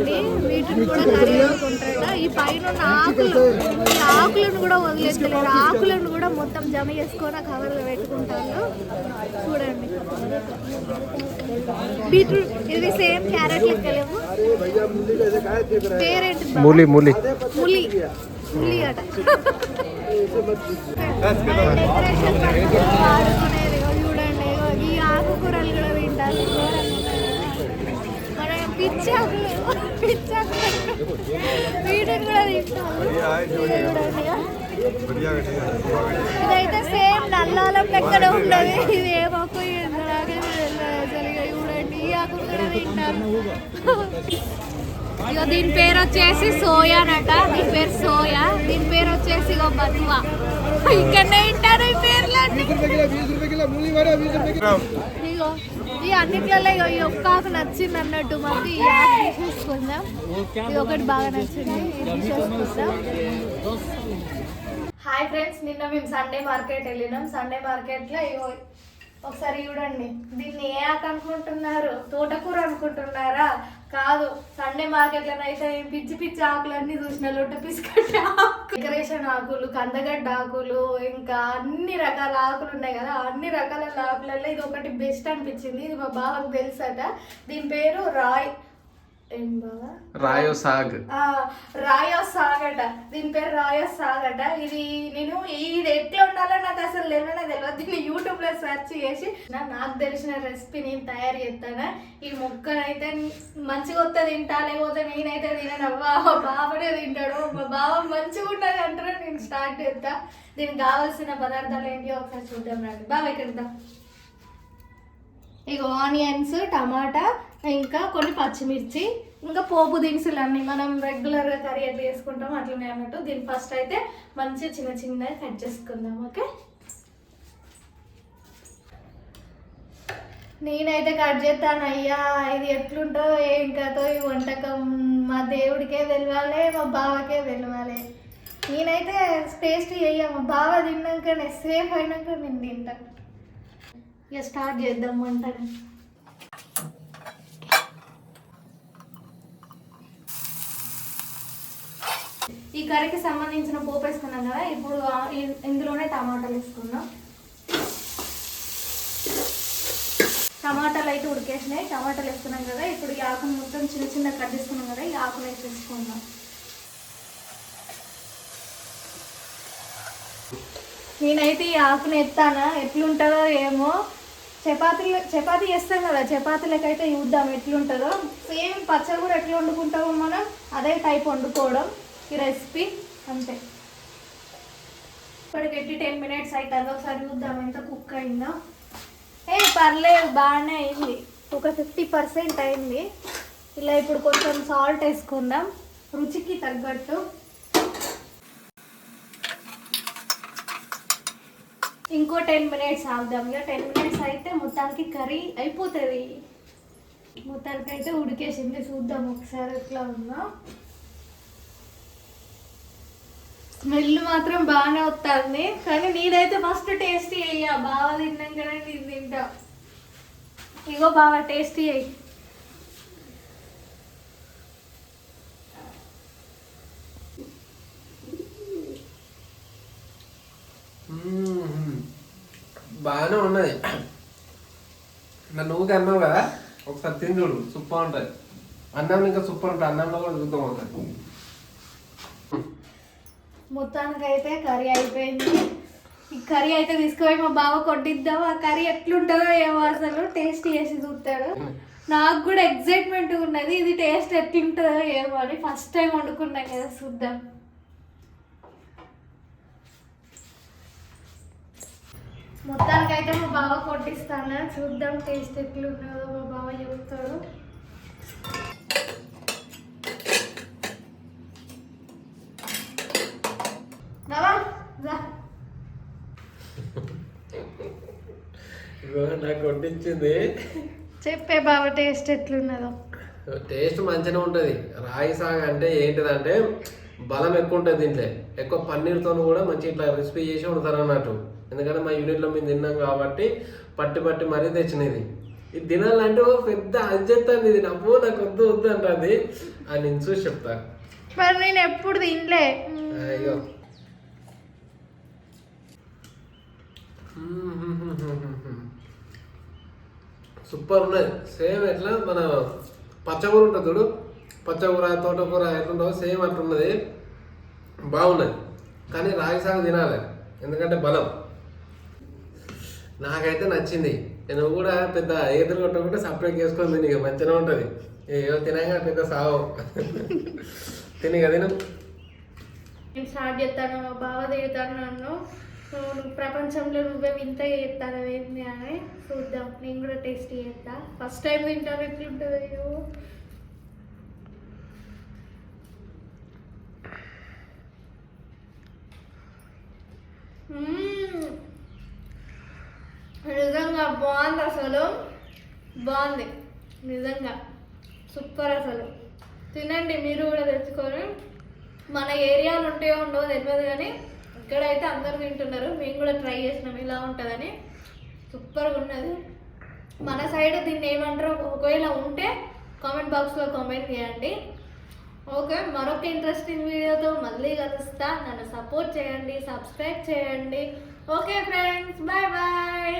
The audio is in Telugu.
చూడండి వీటిని కూడా కర్రీ వండుకుంటాడు ఈ పైన ఉన్న ఆకులు ఈ ఆకులను కూడా వదిలేస్తలేరు ఆకులను కూడా మొత్తం జమ చేసుకొని కవర్లో పెట్టుకుంటారు. చూడండి. బీట్రూట్ ఇది సేమ్ క్యారెట్ లెక్కలేము పేరేంటి? మూలి మూలి. ములి. ములి అట. డెకరేషన్ కూడా ఇదైతే సేమ్ నల్లాలం లెక్కన ఉన్నది ఇది ఏ మొక్క చూడండి ఈ ఆకు కూడా తింటారు దీని పేరు వచ్చేసి సోయా నట దీని పేరు సోయా దీని పేరు వచ్చేసి ఇగో బతువా ఇక్కడనే వింటారు ఈ పేర్లు ఇగో ఈ అన్నిట్లలో ఈ ఒక్క ఆకు నచ్చింది అన్నట్టు మాకు ఈ ఆకు తీసుకుందాం ఇది ఒకటి బాగా నచ్చింది. ఇది తీసేసుకుందాం హాయ్ ఫ్రెండ్స్ నిన్న మేము సండే మార్కెట్ వెళ్ళినాం. సండే మార్కెట్లో ఇగో ఒకసారి చూడండి. దీన్ని ఏ ఆకు అనుకుంటున్నారు? తోటకూర అనుకుంటున్నారా? కాదు సండే మార్కెట్లో అయితే పిచ్చి పిచ్చి ఆకులన్నీ చూసిన లొట్ట పిసికట్టే ఆకు. డెకరేషన్ ఆకులు కందగడ్డ ఆకులు ఇంకా అన్ని రకాల ఆకులు ఉన్నాయి కదా. అన్ని రకాల ఆకులలో ఇది ఒకటి బెస్ట్ అనిపించింది. ఇది మా బావకు తెలుసట. దీని పేరు రాయ్. బావా రాయో సాగ్. ఆ, రాయో సాగట దీని పేరు రాయో సాగట ఇది నేను ఇది ఎట్లా ఉండాలో నాకు అసలు తెలియనే తెలియదు. దీన్ని యూట్యూబ్లో సెర్చ్ చేసి నా- నాకు తెలిసిన రెసిపీ నేను తయారు చేస్తాను. ఈ మొక్కనైతే మంచిగా వస్తే తింటా లేకపోతే నేనైతే తిననవ్వా మా బావనే తింటాడు. మా బావ మంచిగా ఉన్నది అంటారు నేను స్టార్ట్ చేస్తా. దీనికి కావాల్సిన పదార్థాలు ఏంటి? ఒకసారి చూద్దాం రండి. బావ ఇక్కడ ఇక ఆనియన్స్ టమాటా ఇంకా కొన్ని పచ్చిమిర్చి ఇంకా పోపు దినుసులు అన్నీ మనం రెగ్యులర్గా కర్రీ ఎట్లా చేసుకుంటాం అట్లనే అన్నట్టు దీన్ని ఫస్ట్ అయితే మంచిగా చిన్న చిన్నగా కట్ చేసుకుందాం ఓకే? నేనైతే కట్ చేస్తాను అయ్యా ఇది ఎట్లుంటో ఏం కథో ఈ వంటకం మా దేవుడికే తెలియాలి మా బావకే తెలియాలి నేనైతే టేస్ట్ చెయ్య మా బావ తిన్నాకనే సేఫ్ అయినాక నేను తింటాను ఇక స్టార్ట్ చేద్దాం వంటని ఈ కర్రీకి సంబంధించిన పోపు వేసుకున్నాం కదా ఇప్పుడు ఇందులోనే టమాటాలు వేసుకుందాం. టమాటాలు అయితే ఉడికేసినాయి టమాటాలు వేసుకున్నాం కదా ఇప్పుడు ఈ ఆకును మొత్తం చిన్న చిన్న కట్ చేసుకున్నాం కదా ఈ ఆకును వేసేసుకుందాం నేనైతే ఈ ఆకును ఎత్తానా ఎట్లుంటుందో ఏమో చపాతీలు చపాతీ చేస్తాం కదా చపాతీలకైతే చూద్దాం ఎట్లుంటుందో సేమ్ పచ్చడి కూడా ఎట్లా వండుకుంటామో మనం అదే టైప్ వండుకోవడం ఈ రెసిపీ అంతే. ఇప్పటికి ఎట్టి టెన్ మినిట్స్ అవుతుంది ఒకసారి చూద్దాం ఎంత కుక్ అయిందో. ఏ పర్లేదు బాగానే అయింది. ఒక ఫిఫ్టీ పర్సెంట్ అయింది. ఇలా ఇప్పుడు కొంచెం సాల్ట్ వేసుకుందాం. రుచికి తగ్గట్టు. ఇంకో టెన్ మినిట్స్ ఆగుదాం. ఇక టెన్ మినిట్స్ అయితే మొత్తానికి కర్రీ అయిపోతుంది. మొత్తానికి అయితే ఉడికేసింది. చూద్దాం ఒకసారి ఎట్లా ఉందో. స్మెల్ మాత్రం బాగానే వస్తుంది కానీ నేనైతే ఫస్ట్ టేస్టీ అయ్యా బాగా తిన్నాకనే నేను తింటా. ఇగో బాగా టేస్టీ అయ్యి బాగానే ఉన్నది నా నువ్వు అన్నావు? కదా ఒకసారి తిని చూడు సూపర్ ఉంటుంది అన్నం ఇంకా సూపర్ ఉంటుంది అన్నంలో కూడా చూద్దాం ఉంటుంది మొత్తానికి అయితే కర్రీ అయిపోయింది. ఈ కర్రీ అయితే తీసుకుపోయి మా బావ కొట్టిద్దాం. ఆ కర్రీ ఎట్లుంటుందో ఏమో అసలు టేస్ట్ చేసి చూస్తాడు. నాకు కూడా ఎగ్జైట్మెంట్ ఉన్నది. ఇది టేస్ట్ ఎట్లుంటుందో ఏమో అని ఫస్ట్ టైం వండుకున్నాం కదా చూద్దాం. మొత్తానికి అయితే మా బావ కొట్టిస్తాను? చూద్దాం టేస్ట్ ఎట్లున్నదో మా బావ చెప్తాడు. నాకు వడ్డించింది చెప్పే బావ టేస్ట్ ఎట్లున్నదో. టేస్ట్ మంచిగా ఉంటుంది. రాయి సాగ అంటే ఏంటిదంటే బలం ఎక్కువ ఉంటుంది దీంట్లో. ఎక్కువ పన్నీర్తో కూడా మంచి ఇట్లా రెసిపీ చేసి వండుతారు అన్నట్టు. ఎందుకంటే మా యూనిట్లో మేము తిన్నాం కాబట్టి పట్టి పట్టి మరీ తెచ్చినది ఇది. తినాలంటే ఓ పెద్ద అది చెప్తాను ఇది. నవ్వు నాకు వద్దు వద్దు అంటుంది. అని నేను చూసి చెప్తా. మరి నేను ఎప్పుడు తినలే. అయ్యో. సూపర్ ఉన్నది. సేమ్ ఎట్లా మన పచ్చకూర ఉంటుంది చూడు. పచ్చకూర తోటకూర ఎట్లుంటుందో సేమ్ అట్లున్నది. బాగున్నది. కానీ రాగి సాగు తినాలి. ఎందుకంటే బలం. నాకైతే నచ్చింది. నేను కూడా పెద్ద ఎదురు కొట్టకుంటే సపరేట్ చేసుకొని తిని మంచిగా ఉంటుంది. ఏయో తినగా పెద్ద సాగు తిని కదా నేను స్టార్ట్ చేస్తాను. బాగా తిడతాను నన్ను. నువ్వు ప్రపంచంలో నువ్వే వింత చేస్తాను ఏంటి అని చూద్దాం. నేను కూడా టేస్ట్ చేస్తా. ఫస్ట్ టైం తింటాను ఎట్లుంటుంది నిజంగా బాగుంది అసలు. బాగుంది. నిజంగా. సూపర్ అసలు. తినండి మీరు కూడా తెచ్చుకొని మన ఏరియాలో ఉంటాయో ఉండవో తెలియదు కానీ ఇక్కడైతే అందరూ తింటున్నారు. మేము కూడా ట్రై చేసినాం ఇలా ఉంటుందని. సూపర్గా ఉన్నది. మన సైడ్ దీన్ని ఏమంటారో ఒకవేళ ఉంటే కామెంట్ బాక్స్లో కామెంట్ చేయండి. ఓకే మరొక ఇంట్రెస్టింగ్ వీడియోతో మళ్ళీ కలుస్తా. నన్ను సపోర్ట్ చేయండి సబ్స్క్రైబ్ చేయండి. Okay friends bye bye